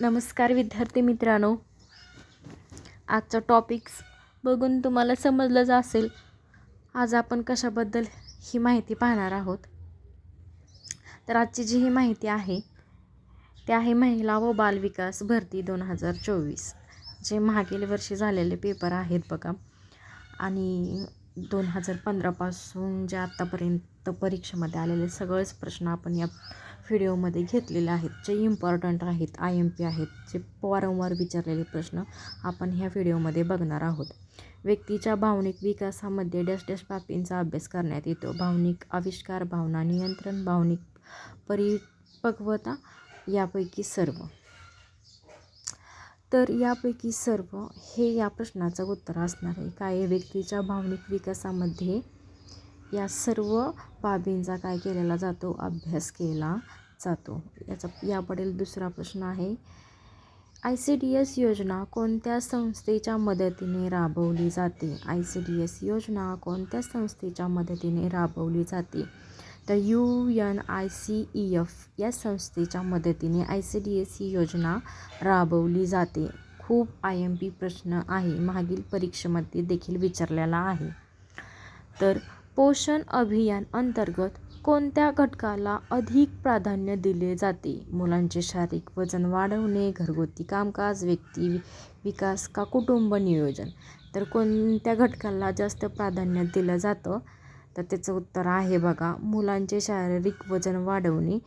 नमस्कार विद्यार्थी मित्रांनो. आजचा टॉपिक्स बघून तुम्हाला समजलंच असेल. आज आपण कशाबद्दल ही माहिती पाहणार आहोत? तर आजची जी ही माहिती आहे ते आहे महिला व बालविकास भरती दोन हजार चोवीस. जे मागील वर्षी झालेले पेपर आहेत बघा. आणि दोन हजार पंधरापासून जे आत्तापर्यंत परीक्षेमध्ये आलेले सगळेच प्रश्न आपण या व्हिडिओमध्ये घेतलेले आहेत जे इम्पॉर्टंट आहेत आय एम पी आहेत जे वारंवार विचारलेले प्रश्न आपण ह्या व्हिडिओमध्ये बघणार आहोत. व्यक्तीच्या भावनिक विकासामध्ये डॅश डॅश बाबींचा अभ्यास करण्यात येतो. भावनिक आविष्कार भावना नियंत्रण भावनिक परिपक्वता यापैकी सर्व. तर यापैकी सर्व हे या प्रश्नाचं उत्तर असणार आहे. काय व्यक्तीच्या भावनिक विकासामध्ये या सर्व बाबींचा काय केलेला जातो अभ्यास केला जातो. याचा यापुढील दुसरा प्रश्न आहे आय सी डी एस योजना कोणत्या संस्थेच्या मदतीने राबवली जाते? आय सी डी एस योजना कोणत्या संस्थेच्या मदतीने राबवली जाते? तर U N I C E F या संस्थेच्या मदतीने आय सी डी एस ही योजना राबवली जाते. खूप आय एम पी प्रश्न आहे. मागील परीक्षेमध्ये देखील विचारलेला आहे. तर पोषण अभियान अंतर्गत कोणत्या घटकाला अधिक प्राधान्य दिले जाते? मुलांचे शारीरिक वजन वाढवणे घरगुती कामकाज व्यक्ती विकास का कुटुंब नियोजन? तर कोणत्या घटकाला जास्त प्राधान्य दिलं जातं? तर त्याचं उत्तर आहे बघा मुलांचे शारीरिक वजन वाढवणे.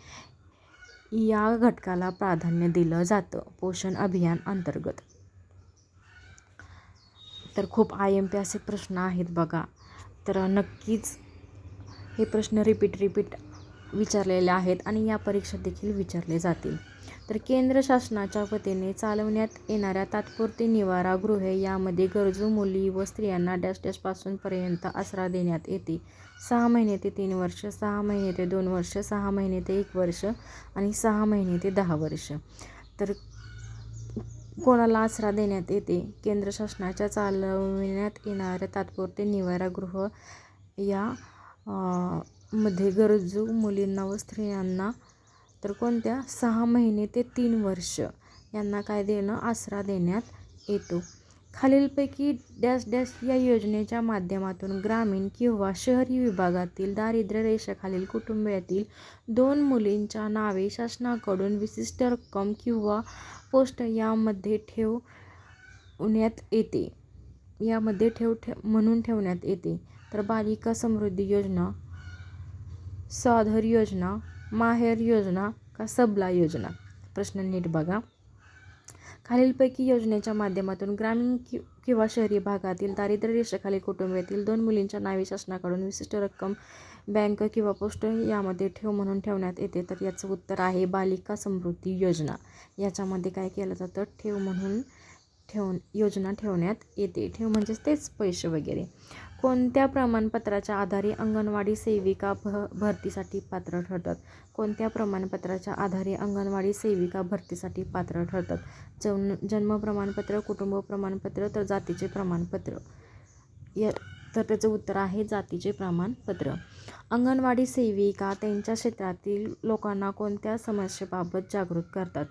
या घटकाला प्राधान्य दिलं जातं पोषण अभियान अंतर्गत. तर खूप आय एम पी असे प्रश्न आहेत बघा. तर नक्कीच हे प्रश्न रिपीट रिपीट विचारलेले आहेत आणि या परीक्षा देखील विचारले जातील. तर केंद्र शासनाच्या वतीने चालवण्यात येणाऱ्या तात्पुरती निवारागृहे यामध्ये गरजू मुली व स्त्रियांना डॅश डॅशपासूनपर्यंत आसरा देण्यात येते. सहा महिने ते तीन वर्ष सहा महिने ते दोन वर्ष सहा महिने ते एक वर्ष आणि सहा महिने ते दहा वर्ष. तर कोणाला आसरा देण्यात येते? केंद्र शासनाच्या चालविण्यात येणाऱ्या तात्पुरते निवारागृह या मध्ये गरजू मुलींना व स्त्रियांना तर कोणत्या? सहा महिने ते तीन वर्ष यांना काय देणं? आसरा देण्यात येतो. खालीलपैकी डॅश डॅश या योजनेच्या माध्यमातून ग्रामीण किंवा शहरी विभागातील दारिद्र्य रेषेखालील कुटुंबातील दोन मुलींच्या नावे शासनाकडून विशिष्ट रक्कम किंवा पोस्ट यामध्ये ठेवण्यात येते. यामध्ये ठेव ठेव म्हणून ठेवण्यात येते. तर बालिका समृद्धी योजना स्वाधर योजना माहेर योजना का सबला योजना? प्रश्न नीट बघा. खालीलपैकी योजनेच्या माध्यमातून ग्रामीण कि किंवा शहरी भागातील दारिद्र्य रेषेखालील कुटुंबातील दोन मुलींच्या नावे शासनाकडून विशिष्ट रक्कम बँक किंवा पोस्ट यामध्ये ठेव म्हणून ठेवण्यात येते. तर याचं उत्तर आहे बालिका समृद्धी योजना. याच्यामध्ये काय केलं जातं? ठेव म्हणून ठेवून योजना ठेवण्यात येते. ठेव म्हणजेच तेच पैसे वगैरे. कोणत्या प्रमाणपत्राच्या आधारे अंगणवाडी सेविका भ भरतीसाठी पात्र ठरतात? कोणत्या प्रमाणपत्राच्या आधारे अंगणवाडी सेविका भरतीसाठी पात्र ठरतात? जन जन्म प्रमाणपत्र कुटुंब प्रमाणपत्र तर जातीचे प्रमाणपत्र. या तर त्याचं उत्तर आहे जातीचे प्रमाणपत्र. अंगणवाडी सेविका त्यांच्या क्षेत्रातील लोकांना कोणत्या समस्येबाबत जागृत करतात?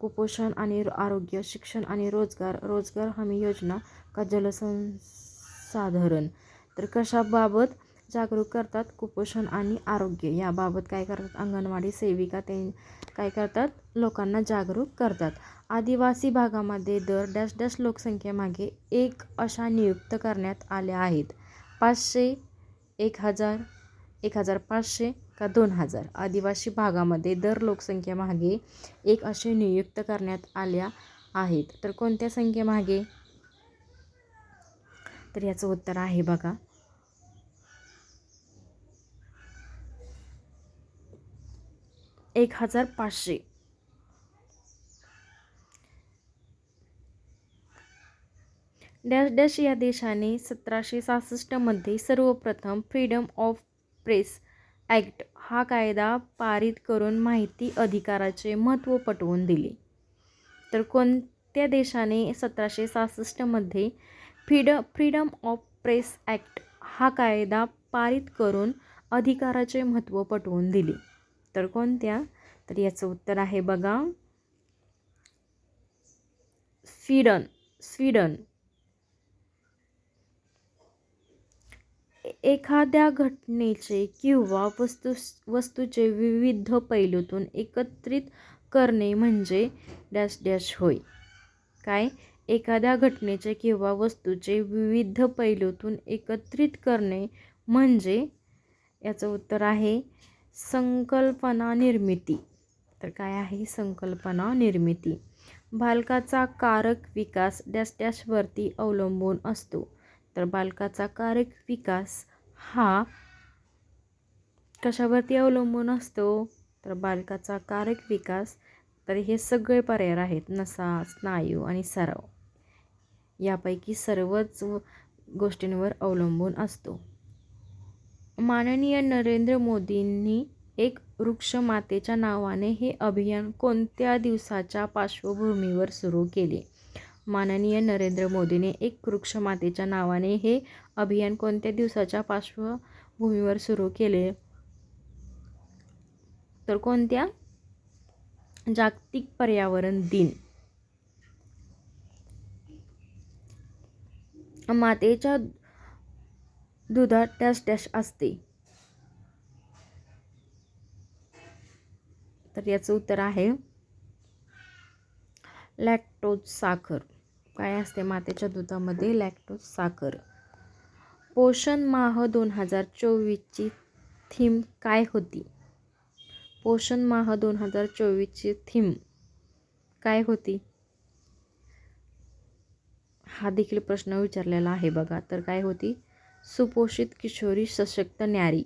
कुपोषण आणि आरोग्य शिक्षण आणि रोजगार रोजगार हमी योजना का जलसंसाधरण तर कशाबाबत जागरूक करतात कुपोषण आणि आरोग्य? याबाबत काय करतात अंगणवाडी सेविका? ते काय करतात? लोकांना जागरूक करतात. आदिवासी भागामध्ये दर डॅश डॅश लोकसंख्येमागे एक अशा नियुक्त करण्यात आल्या आहेत. पाचशे एक हजार एक हजार पाचशे का दोन हजार? आदिवासी भागामध्ये दर लोकसंख्येमागे एक असे नियुक्त करण्यात आल्या आहेत. तर कोणत्या संख्येमागे? तर याचं उत्तर आहे बघा. एक हजार पाचशे. डॅश डॅश या देशाने सतराशे सहासष्टमध्ये सर्वप्रथम फ्रीडम ऑफ प्रेस ॲक्ट हा कायदा पारित करून माहिती अधिकाराचे महत्त्व पटवून दिले. तर कोणत्या देशाने सतराशे सहासष्टमध्ये freed freedom of press act हा कायदा पारित करून अधिकाराचे महत्त्व पटवून दिले? उत्तर कोणत्या? तर याचं उत्तर आहे बघा. Sweden Sweden. एखाद्या घटनेचे किंवा वस्तू वस्तूचे विविध पैलूतून एकत्रित करणे म्हणजे डॅश डॅश होय. काय? एखाद्या घटनेचे किंवा वस्तूचे विविध पैलूतून एकत्रित करणे म्हणजे याचं उत्तर आहे संकल्पना निर्मिती. तर काय आहे संकल्पना निर्मिती? बालकाचा कारक विकास डॅश डॅशवरती अवलंबून असतो. तर बालकाचा कारक विकास हा कशावरती अवलंबून असतो? तर बालकाचा कारक विकास तर हे सगळे पर्याय आहेत. नसा स्नायू आणि सराव. यापैकी सर्वच गोष्टींवर अवलंबून असतो. माननीय नरेंद्र मोदींनी एक वृक्ष मातेच्या नावाने हे अभियान कोणत्या दिवसाच्या पार्श्वभूमीवर सुरू केले? माननीय नरेंद्र मोदीने एक वृक्ष मातेच्या नावाने हे अभियान कोणत्या दिवसाच्या पार्श्वभूमीवर सुरू केले? तर कोणत्या? जागतिक पर्यावरण दिन. मातेच्या दुधात डॅश डॅश असते. तर याचं उत्तर आहे लॅक्टोज साखर. काय असते मातेच्या दुधामध्ये? लॅक्टोज साखर. पोषण माह दोन हजार चोवीसची थीम काय होती? पोषण माह दोन हजार चोवीसची थीम काय होती? हा देखील प्रश्न विचारलेला आहे बघा. तर काय होती? सुपोषित किशोरी सशक्त न्यारी.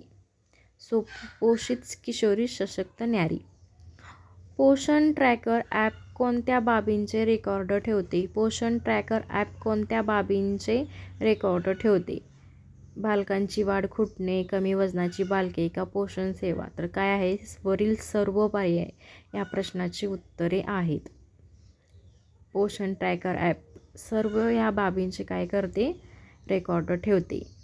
सुपोषित किशोरी सशक्त न्यारी. पोषण ट्रॅकर ॲप कोणत्या बाबींचे रेकॉर्ड ठेवते? पोषण ट्रॅकर ॲप कोणत्या बाबींचे रेकॉर्ड ठेवते? बालकांची वाढ खुटणे कमी वजनाची बालके का पोषण सेवा? तर काय आहे? वरील सर्व पर्याय या प्रश्नाची उत्तरे आहेत. पोषण ट्रॅकर ॲप सर्व या बाबींचे काय करते? रेकॉर्ड ठेवते.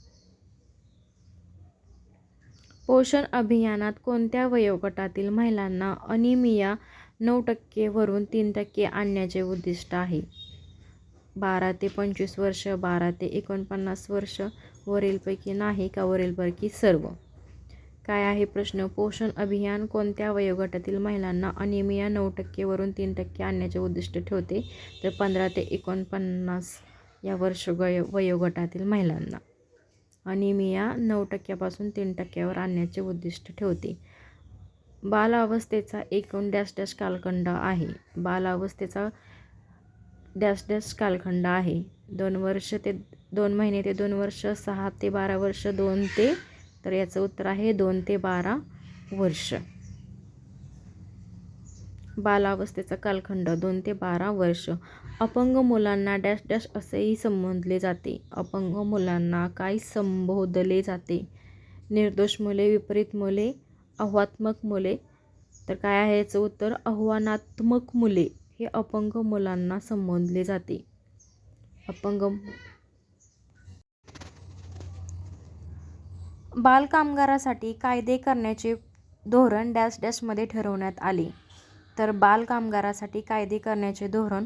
पोषण अभियानात कोणत्या वयोगटातील महिलांना अनिमिया नऊ टक्केवरून तीन टक्के आणण्याचे उद्दिष्ट आहे? बारा ते पंचवीस वर्ष बारा ते एकोणपन्नास वर्ष वरीलपैकी नाही का वरीलपैकी सर्व? काय आहे प्रश्न? पोषण अभियान कोणत्या वयोगटातील महिलांना अनिमिया नऊ टक्केवरून तीन टक्के आणण्याचे उद्दिष्ट ठेवते? तर पंधरा ते एकोणपन्नास या वर्ष वयो वयोगटातील महिलांना. अनिमिया नऊ टक्क्यापासून तीन टक्क्यावर आणण्याचे उद्दिष्ट ठेवते. बालावस्थेचा एकूण डॅश डॅश कालखंड आहे. बालावस्थेचा डॅश डॅश कालखंड आहे. दोन वर्ष ते दोन महिने ते दोन वर्ष सहा ते बारा वर्ष दोन ते तर याचं उत्तर आहे दोन ते बारा वर्ष. बालावस्थेचा कालखंड दोन ते बारा वर्ष. अपंग मुलांना डॅश डॅश असेही संबोधले जाते. अपंग मुलांना काय संबोधले जाते. निर्दोष मुले विपरीत मुले आव्हात्मक मुले. तर काय आहे याचं उत्तर? आव्हानात्मक मुले हे अपंग मुलांना संबोधले जाते. अपंग बालकामगारासाठी कायदे करण्याचे धोरण डॅश डॅशमध्ये ठरवण्यात आले. तर बालकामगारासाठी कायदे करण्याचे धोरण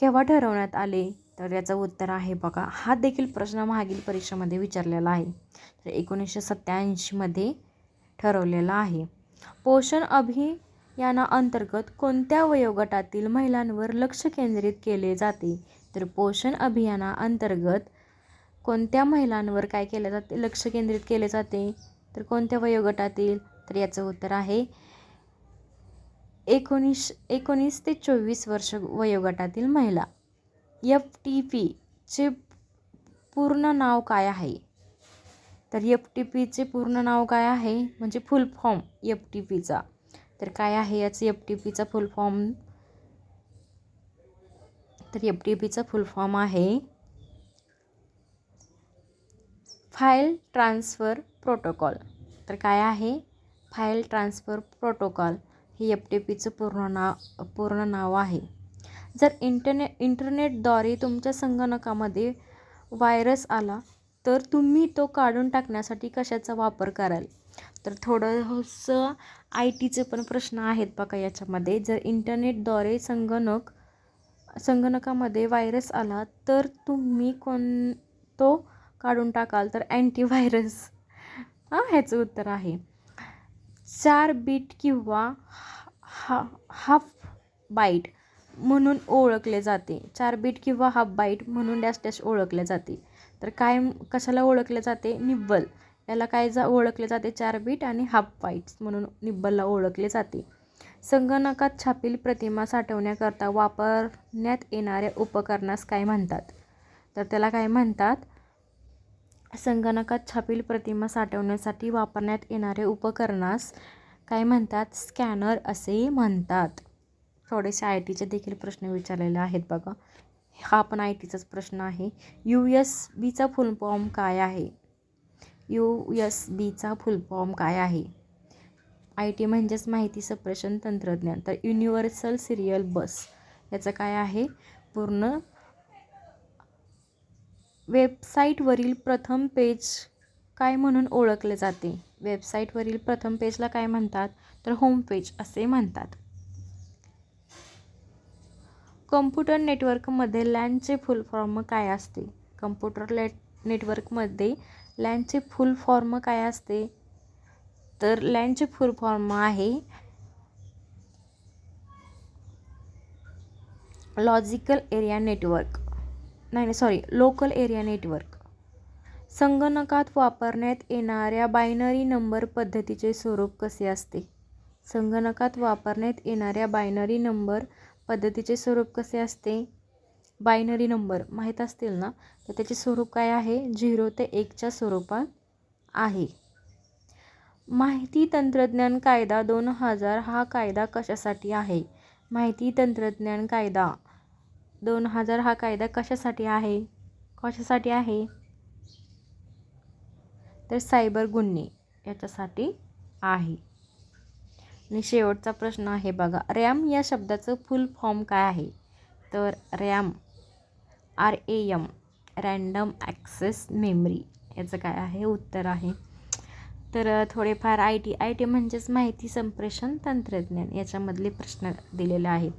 केव्हा ठरवण्यात आले? तर याचं उत्तर आहे बघा. हा देखील प्रश्न मागील परीक्षेमध्ये विचारलेला आहे. तर एकोणीसशे सत्त्याऐंशीमध्ये ठरवलेला आहे. पोषण अभियानाअंतर्गत कोणत्या वयोगटातील महिलांवर लक्ष केंद्रित केले जाते? तर पोषण अभियानाअंतर्गत कोणत्या महिलांवर काय केले जाते? लक्ष केंद्रित केले जाते? तर कोणत्या वयोगटातील? तर याचं उत्तर आहे एकोणीस एकोणीस ते चोवीस वर्ष वयोगटातील महिला. एफ टी पीचे पूर्ण नाव काय आहे? तर एफ टी पीचे पूर्ण नाव काय आहे? म्हणजे फुल फॉर्म एफ टी पीचा तर काय आहे याचं एफ टी पीचा फुल फॉर्म? तर एफ टी पीचा फुल फॉर्म आहे फाईल ट्रान्सफर प्रोटोकॉल. तर काय आहे? File transfer protocol. हे एफ टी पीचं पूर्ण नाव पूर्ण नाव आहे. जर इंटरने इंटरनेटद्वारे तुमच्या संगणकामध्ये व्हायरस आला तर तुम्ही तो काढून टाकण्यासाठी कशाचा वापर कराल? तर थोडंसं आय टीचे पण प्रश्न आहेत बघा याच्यामध्ये. जर इंटरनेटद्वारे संगणक संगणकामध्ये व्हायरस आला तर तुम्ही कोण तो काढून टाकाल? तर अँटीव्हायरस. हां ह्याचं उत्तर आहे. चार बीट किंवा हा हाफ बाईट म्हणून ओळखले जाते. चार बीट किंवा हाफ बाईट म्हणून डॅश डॅश ओळखले जाते. तर काय कशाला ओळखले जाते? निब्बल याला काय जा ओळखले जाते? चार बीट आणि हाफ बाईट्स म्हणून निब्बलला ओळखले जाते. संगणकात छापील प्रतिमा साठवण्याकरता वापरण्यात येणाऱ्या उपकरणास काय म्हणतात? तर त्याला काय म्हणतात? संगणकात छापील प्रतिमा साठवण्यासाठी वापरण्यात येणारे उपकरणास काय म्हणतात? स्कॅनर असे म्हणतात. थोडेसे आय टीचे देखील प्रश्न विचारलेले आहेत बघा. हा पण आय टीचाच प्रश्न आहे. यू एस बीचा फुल फॉर्म काय आहे? यू एस बीचा फुल फॉर्म काय आहे? आय टी म्हणजेच माहिती संप्रेषण तंत्रज्ञान. तर युनिव्हर्सल सिरियल बस याचं काय आहे? पूर्ण वेबसाईटवरील प्रथम पेज काय म्हणून ओळखले जाते? वेबसाईटवरील प्रथम पेजला काय म्हणतात? तर होम पेज असे म्हणतात. कम्प्युटर नेटवर्कमध्ये लॅनचे फुल फॉर्म काय असते? कम्प्युटर लॅ नेटवर्कमध्ये लॅनचे फुल फॉर्म काय असते? तर लॅनचे फुल फॉर्म आहे लॉजिकल एरिया नेटवर्क. नाही नाही सॉरी लोकल एरिया नेटवर्क संगणकात वापरण्यात येणाऱ्या बायनरी नंबर पद्धतीचे स्वरूप कसे असते? संगणकात वापरण्यात येणाऱ्या बायनरी नंबर पद्धतीचे स्वरूप कसे असते? बायनरी नंबर माहीत असतील ना? तर त्याचे स्वरूप काय आहे? झिरो ते एकच्या स्वरूपात आहे. माहिती तंत्रज्ञान कायदा दोन हजार हा कायदा कशासाठी आहे? माहिती तंत्रज्ञान कायदा दोन हजार हा कायदा कशासाठी आहे? कशासाठी आहे? तर सायबर गुन्हे याच्यासाठी आहे. आणि शेवटचा प्रश्न आहे बघा रॅम या शब्दाचं फुल फॉर्म काय आहे? तर RAM R A M random access memory याचं काय आहे? उत्तर आहे. तर थोडेफार आय टी आय टी म्हणजेच माहिती संप्रेषण तंत्रज्ञान याच्यामधले प्रश्न दिलेले आहेत.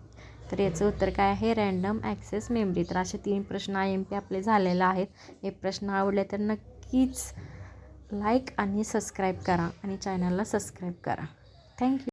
तर याचं उत्तर काय आहे? रँडम ॲक्सेस मेमरी तर असे तीन प्रश्न आय एम पी आपले झालेले आहेत. हे प्रश्न आवडले तर नक्कीच लाईक आणि सबस्क्राईब करा आणि चॅनलला सबस्क्राईब करा. थँक्यू